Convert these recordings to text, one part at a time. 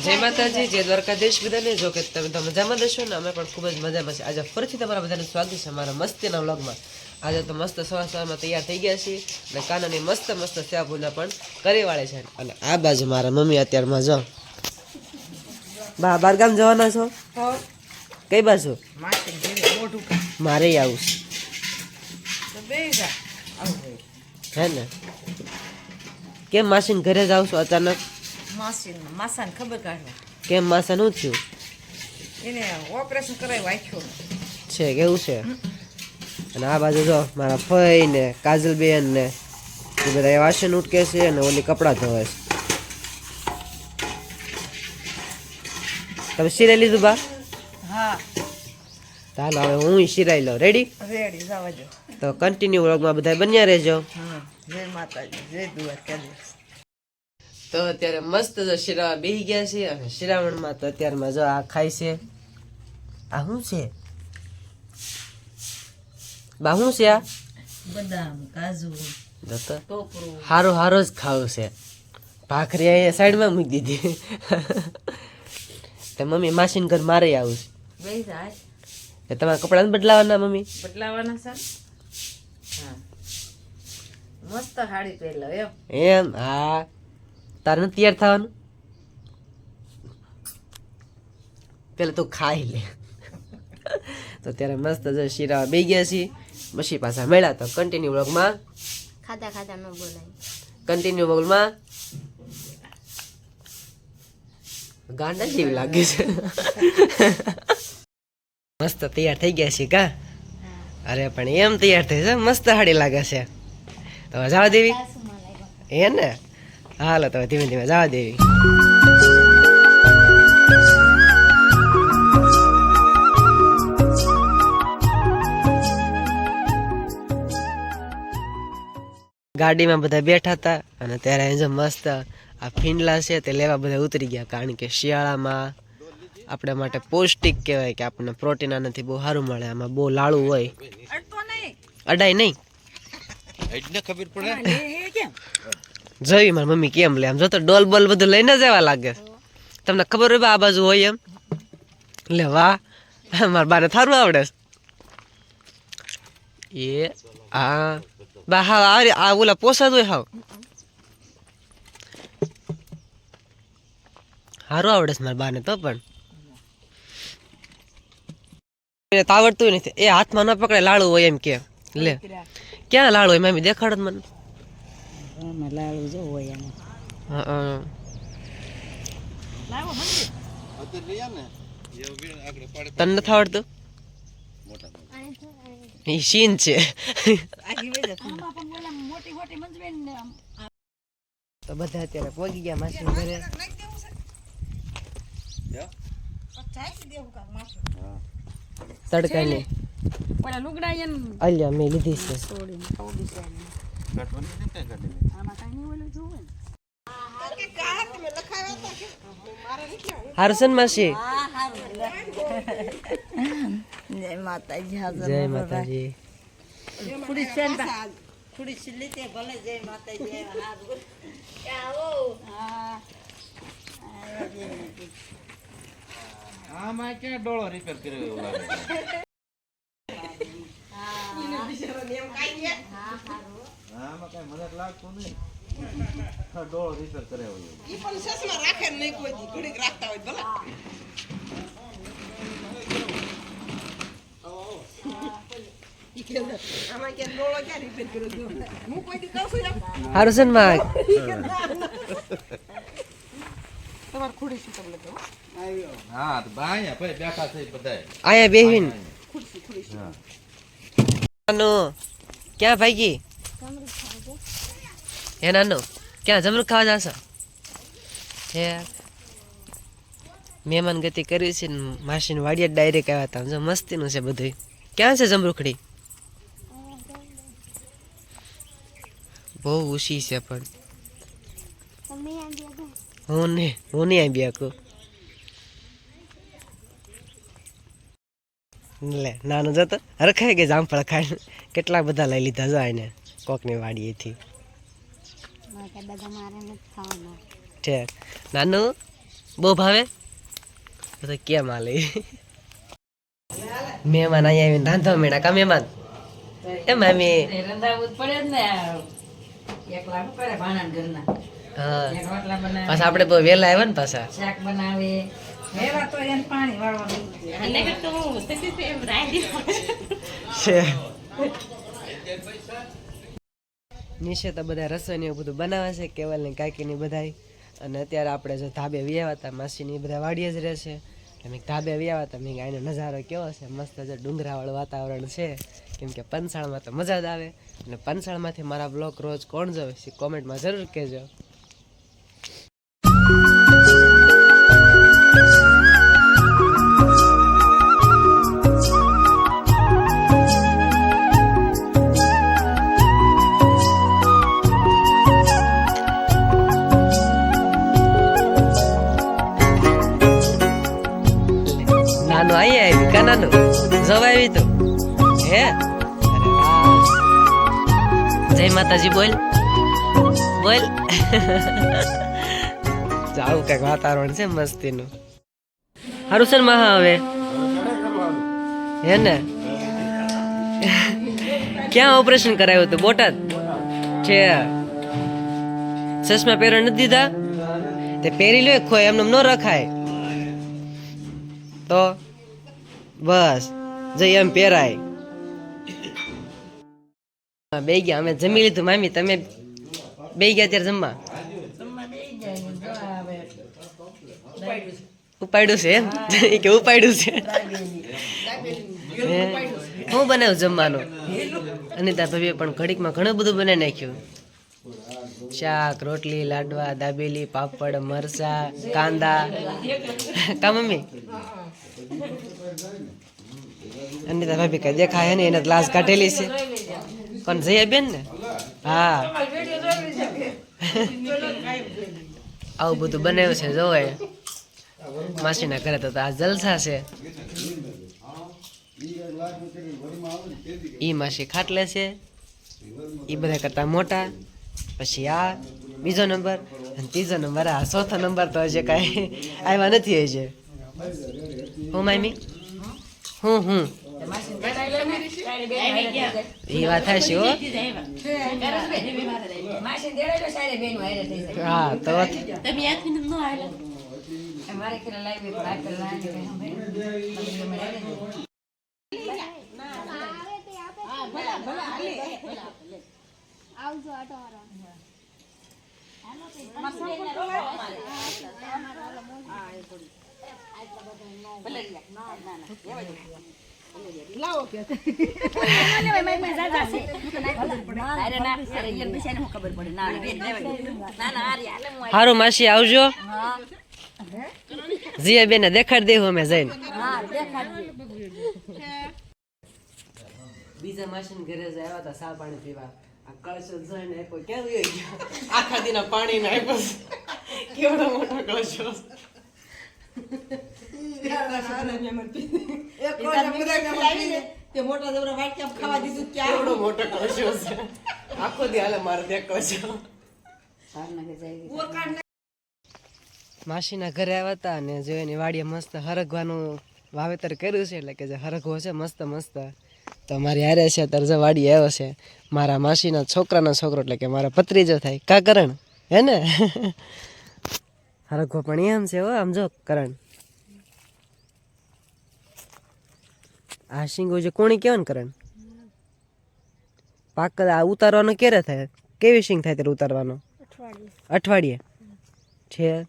જય માતાજી જય દ્વારકાધીશ બધાને. જો કે તમે તો મજામાં દેશો ને અમે પણ ખૂબ જ મજામાં છીએ. આજે ફરીથી તમારા બધાને સ્વાગત છે અમારા મસ્તીના વ્લોગમાં. આજે તો મસ્ત સવાર સવારમાં તૈયાર થઈ ગયા છીએ અને કાનાની મસ્ત મસ્ત સેવા પૂજા પણ કરી વાળે છે. અને આ બાજુ મારા મમ્મી અત્યારમાં જો. બા બારગામ જવાના છો? કઈ બાજુ? મારે આવું છે. હે ને? કેમ માસીને ઘરે જાવ છો અચાનક? માસી માસાને ખબર કાઢવા. કેમ માસા નું થયું? એને ઓપરેશન કરાવ્યું આખ્યું છે કેવું છે? અને આ બાજુ જો મારા ફઈ ને કાજલબેન ને એ બધા વાસણ ઉટકે છે અને ઓલી કપડાં ધોવે છે. તમે સિરાઈ લીધું બા? હા. ચાલો હવે હું સિરાઈ લઉં. રેડી રેડી જવા તો કન્ટિન્યુ વ્લોગમાં બધા બન્યા રહેજો. જય માતાજી જય દ્વારકાધીશ તો અત્યારે મસ્ત જો શિરાવા બેહી ગયા છે અને શિરામણમાં તો અત્યારમાં જો આ ખાય છે. આ શું છે? બા શું છે આ? બદામ કાજુ હારો હારો જ ખાવું છે. ભાખરી અહીંયા સાઈડમાં મૂકી દીધી. તો મમ્મી માસીન ઘર મારે આવું છે. તમારા કપડાં બદલાવાના મમ્મી? બદલાવાના સર હા. મસ્ત સાડી પહેરલો એમ. એમ હા. તારે તૈયાર થવાનું? પેલા તું ખાઈ લે. તો ત્યારે મસ્ત જો શીરા બે ગયા છીએ. પછી પાછા મળ્યા તો કન્ટિન્યુ વ્લોગમાં ખાતા ખાતા ન બોલાય. કન્ટિન્યુ વ્લોગમાં ગાંડા જેવી લાગે છે. મસ્ત તૈયાર થઈ ગયા છે કા? અરે પણ એમ તૈયાર થઈ છે મસ્ત હાડી લાગે છે. તો જાવા દેવી. એ ને હાલો તો ધીમે ધીમે જવા દેવી. ગાડીમાં બધા બેઠા હતા અને ત્યારે એ જો મસ્ત આ ફીંડલા છે તે લેવા બધા ઉતરી ગયા કારણ કે શિયાળામાં આપણા માટે પૌષ્ટિક કહેવાય કે આપણને પ્રોટીન આનાથી બહુ સારું મળે આમાં બહુ લાળું હોય. અડાય નહીં. ખબર પડે. કેમ મારી મમ્મી કેમ લે? આમ જો તો ડોલ બોલ બધું લઈને જ એવા લાગે. તમને ખબર હોય આ બાજુ હોય એમ? લે વાહ. મારા બાને થારું આવડે એ, આ. બા હા આ ઓલા પોસાદ હોય હાવ. સારું આવડે છે મારા બાને તો પણ. એને તાવડતું નથી. એ હાથમાં ન પકડે, લાડુ હોય એમ કે. લે. ક્યાં લાડુ હોય મમ્મી દેખાડો મને. આમાં લાડુ જો હોય આમાં હા, હા. લાવો તને નથી આવડતું? એ સીન છે. તો બધા અત્યારે પહોંચી ગયા માસી ઘરે. તડકાની અલ્યા મેં લીધી છે. હારસન માસી. જય માતાજી હાજર જય માતાજી. થોડી છે થોડી છે તે ભલે જય માતાજી હાજર હા. આમાં ક્યાં ડોળો રિપેર કર્યો એવું લાગે આમાં કઈ મને લાગતું નહીં. ડોળો રિપેર કર્યો એવું. હારસનમાં હા તો બાયા ભાઈ બેઠા થઈ બધાય. આયા બેહીન. નાનો ક્યાં ભાગી? હે નાનો, ક્યાં જમરૂક ખાવા જાશો? હે? મહેમાન ગતિ કરી છે ને માસીને વાડિયા ડાયરેક્ટ આવ્યા હતા. જો મસ્તીનું છે બધું ક્યાં છે જમરૂખડી? બહુ ઉશી છે પણ. હું ને, હું નહીં આવી આખું. લે, નાનું જતો. હરખાય કે જામફળ ખાય કેટલા બધા લઈ લીધા જાય એને કોકની વાડીએથી. છે નાનું? બહુ ભાવે? તો કેમ હાલે? મહેમાન અહીંયા આવીને રાંધવા મેળા કા મહેમાન? એ મામી. રંધાવું પડે ને. એકલા કરે ભાણા ઘરના. હા. એક પાછા આપણે બહુ વહેલા આવ્યા ને પાછા. શાક બનાવે. તો એને પાણી વાળવાનું છે તો બધા રસોઈને એવું બધું બનાવે છે કેવલ ને કાકી ની બધાય. અને અત્યારે આપણે જો ધાબે વ્યાવા હતા માસીની બધા વાડીએ જ રહે છે. એટલે મેં ધાબે વ્યાવા હતા. મેં આનો નજારો કેવો છે? મસ્ત જે ડુંગરાવાળું વાતાવરણ છે. કેમ કે પંચાળમાં તો મજા જ આવે. અને પંચાળમાંથી મારા બ્લોગ રોજ કોણ જોવે છે કોમેન્ટમાં જરૂર કહેજો. જય માતાજી બોલ. બોલ. જાવું કંઈક વાતાવરણ છે મસ્તીનું. હારું સર મહા હવે. હે ને? ક્યાં ઓપરેશન કરાયું હતું? બોટાદ? છે. ચશ્મા પહેરવા નથી દીધા? તે પહેરી લો ખોય એમને ન રખાય. તો બસ જઈ એમ પહેરાય. બે ગયા અમે જમી લીધું મામી તમે બે ગયા ત્યારે જમવા? ઉપાડ્યું છે એમ? કે ઉપાડ્યું છે? હું? બનાવ્યું જમવાનું? અનિતા ભાભીએ પણ ઘડીકમાં ઘણું બધું બનાવી નાખ્યું. શાક રોટલી લાડવા દાબેલી પાપડ મરચા કાંદા. કા મમ્મી? અનિતા ભાભી કઈ દેખાય ને એને ગ્લાસ કાઢેલી છે. કોણ જયા બેન ને? હા. આવું બધું બનાવ્યું છે, જોવે માસીના ઘરે તો આ જલસા છે. ઈ માસી ખાટલે છે. ઈ બધા કરતા મોટા. પછી આ બીજો નંબર અને ત્રીજો નંબર. આ ચોથો નંબર તો હજી કાંઈ આવ્યા નથી હજી. હું, મામી? હું હું. એ વાત થશે હો. માસી દેડેલો સારે બેન હારે થઈ જાય. હા તો મારે કે લાવી પણ આ પેલા હારું માસી આવજો. જીયા બેને દેખાડી દેવું અમે જઈને. બીજા માસી ઘરે જ આવ્યા હતા સા પાણી પીવા. આ કળશો જોઈને આપ્યો. ક્યાં ગયો? આખા દીના પાણી ને આપ્યો કેવડો મોટો કળશો. કેવડો મોટો કળશો છે. આખો દી હાલે મારે ત્યાં કળશો માસીના ઘરે આવ્યા હતા અને જો એની વાડીએ મસ્ત હરગવાનું વાવેતર કર્યું છે એટલે કે જે હરગવો છે મસ્ત મસ્ત. તો મારી હારે છે અત્યારે જે વાડી આવ્યો છે મારા માસીના છોકરાનો છોકરો એટલે કે મારા ભત્રીજો થાય. કા કરણ? હે ને? હરગવો પણ એમ છે હો આમ જો કરણ. આ શીંગો જે કોણી કહેવાય ને કરે પાક આ ઉતારવાનો ક્યારે થાય? કેવી શીંગ થાય ત્યારે ઉતારવાનો? અઠવાડિયે. છે.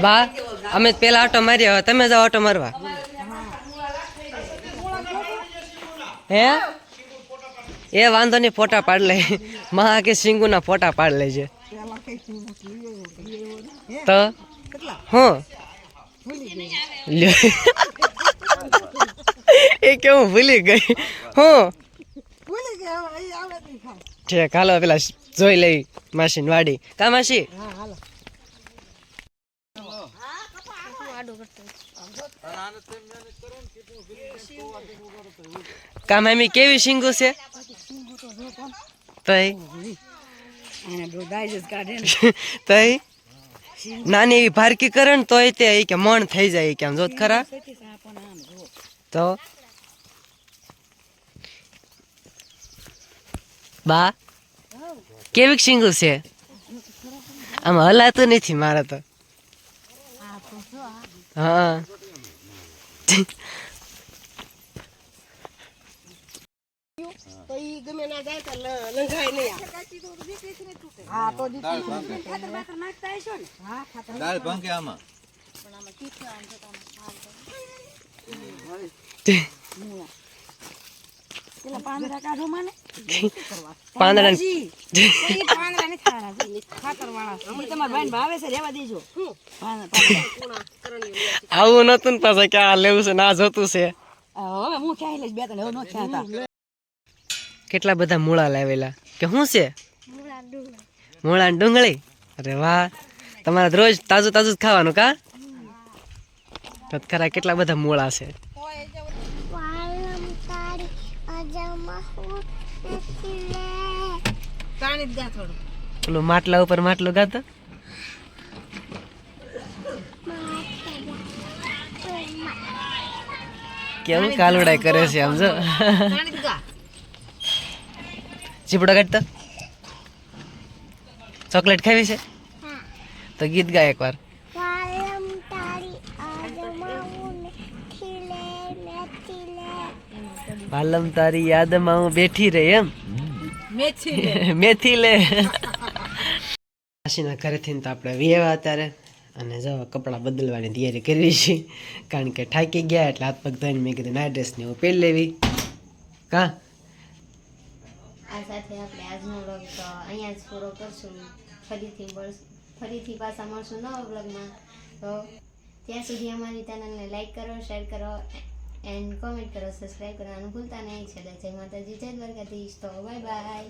બા અમે પેલા ઓટો માર્યા હવે તમે જાઓ ઓટો મારવા. હે? એ વાંધો નહીં ફોટા પાડ લે. મહા કે સિંગુના ફોટા પાડ લેજે. તો? હું. એ કેવું ભૂલી ગઈ. હું. છે હાલો પેલા જોઈ લઈ માસી વાડી. કા માસી? કામામી કેવી શીંગું છે? તઈ એને દોડાઈ જ કાઢે ને તઈ? નાની એવી ભારકી કરે ને તોય તે કે મણ થઈ જાય ઈ કે આમ જોત ખરા? તો બા કેવી શીંગુ છે? આમ હલાતું નથી મારે તો. હા. તો ઈ ગમે ના જાય તો લ- લંઘાય નહીં આ. હા તો દી ખાતર બાતર નાખતા હશો ને હા ખાતર દાળ ભાંગે આમાં પેલા પાંદડા કાઢો મને પાંદડા જી. તો ઈ પાંદડા નથી ખાવાના, જી. ખાતરવાળા. ઈ તમારા ભાઈને ભાવે છે રહેવા દેજો પાંદડા, પાંદડા. આવું નતું ને પાછા કે આ લેવું છે ના જોતું છે આ હવે હું ખ્યાલ લઈશ બે ત્રણ હવે ન ખ્યાતા કેટલા બધા મૂળા લાવેલા? કે શું છે? મૂળા ડુંગળી. અરે વાહ. તમારે રોજ તાજું તાજું ખાવાનું કા? તો કેટલા બધા મૂળા છે. પેલું માટલા ઉપર માટલું ગાતો કેવું કાલુડાઈ કરે છે આમ જો. પાણી જ ગા ચીપડો કાઢતો? ચોકલેટ ખાવી છે? તો ગીત ગાય એકવાર. પાલમ તારી યાદમાં હું બેઠી રહી એમ. મેથી મેથી લે. કાશીના ઘરેથી તો આપણે વિયેવા અત્યારે. અને જો કપડાં બદલવાની તૈયારી કરવી છે. કારણ કે થાકી ગયા એટલે હાથ પગ ધોઈને મેં કીધું ના ડ્રેસ ને એવું પહેરી લેવી. કા? આ સાથે આપણે આજનો વ્લોગ તો અહીંયા જ પૂરો કરશું. ફરીથી ફરીથી પાછા મળશું નવા વ્લોગમાં. તો ત્યાં સુધી અમારી ચેનલને લાઇક કરો, શેર કરો, એન્ડ કોમેન્ટ કરો, સબસ્ક્રાઈબ કરવાનું ભૂલતા નહીં. છે જય માતાજી, જય દ્વારકાધીશ. તો બાય બાય.